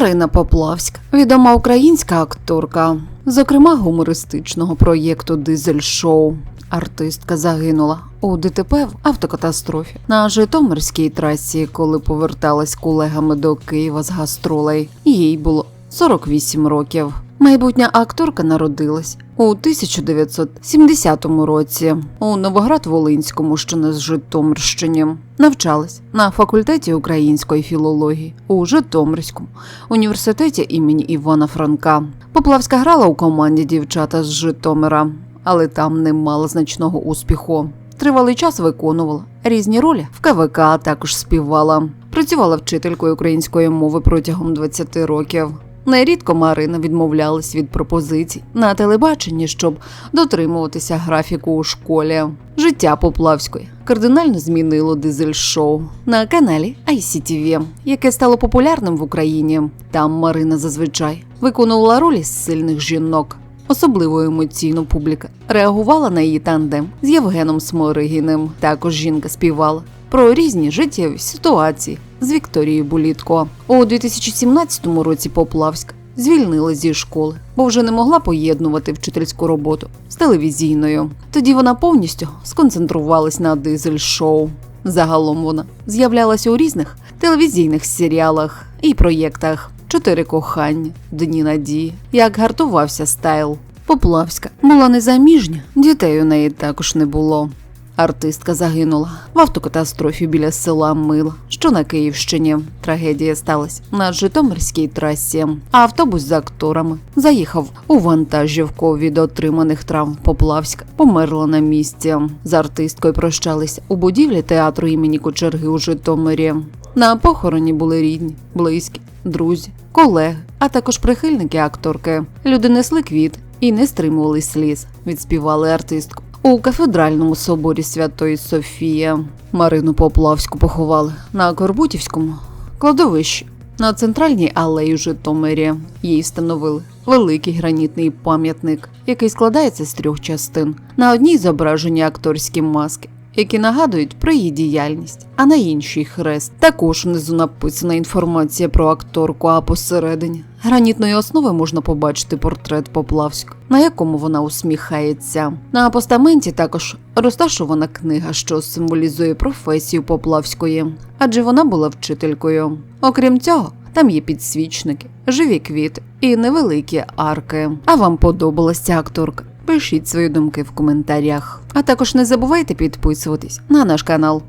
Марина Поплавська, відома українська акторка, зокрема гумористичного проєкту Дизель Шоу. Артистка загинула у ДТП в автокатастрофі на Житомирській трасі, коли поверталась колегами до Києва з гастролей. Їй було 48 років. Майбутня акторка народилась у 1970 році у Новоград-Волинському, що на Житомирщині. Навчалась на факультеті української філології у Житомирському університеті імені Івана Франка. Поплавська грала у команді дівчата з Житомира, але там не мала значного успіху. Тривалий час виконувала різні ролі в КВК, а також співала. Працювала вчителькою української мови протягом 20 років. Нерідко Марина відмовлялась від пропозицій на телебаченні, щоб дотримуватися графіку у школі. Життя Поплавської кардинально змінило дизель-шоу на каналі ICTV, яке стало популярним в Україні. Там Марина зазвичай виконувала ролі сильних жінок. Особливо емоційно публіка реагувала на її тандем з Євгеном Сморигіним. Також жінка співала про різні життєві ситуації з Вікторією Булітко. У 2017 році Поплавська звільнила зі школи, бо вже не могла поєднувати вчительську роботу з телевізійною. Тоді вона повністю сконцентрувалась на дизель-шоу. Загалом вона з'являлася у різних телевізійних серіалах і проєктах. Чотири кохання, дні надії, як гартувався стайл. Поплавська була незаміжня, дітей у неї також не було. Артистка загинула в автокатастрофі біля села Мила, що на Київщині. Трагедія сталася на Житомирській трасі. А автобус з акторами заїхав у вантажівку від отриманих травм. Поплавська померла на місці. З артисткою прощалися у будівлі театру імені Кочерги у Житомирі. На похороні були рідні, близькі, друзі, колеги, а також прихильники акторки. Люди несли квіт і не стримували сліз. Відспівали артистку. У кафедральному соборі Святої Софії Марину Поплавську поховали на Корбутівському кладовищі на центральній алеї у Житомирі. Їй встановили великий гранітний пам'ятник, який складається з трьох частин. На одній зображені акторські маски, які нагадують про її діяльність, а на іншій хрест. Також внизу написана інформація про акторку, а посередині гранітної основи можна побачити портрет Поплавської, на якому вона усміхається. На постаменті також розташована книга, що символізує професію Поплавської, адже вона була вчителькою. Окрім цього, там є підсвічники, живі квіти і невеликі арки. А вам подобалася акторка? Пишіть свої думки в коментарях. А також не забувайте підписуватись на наш канал.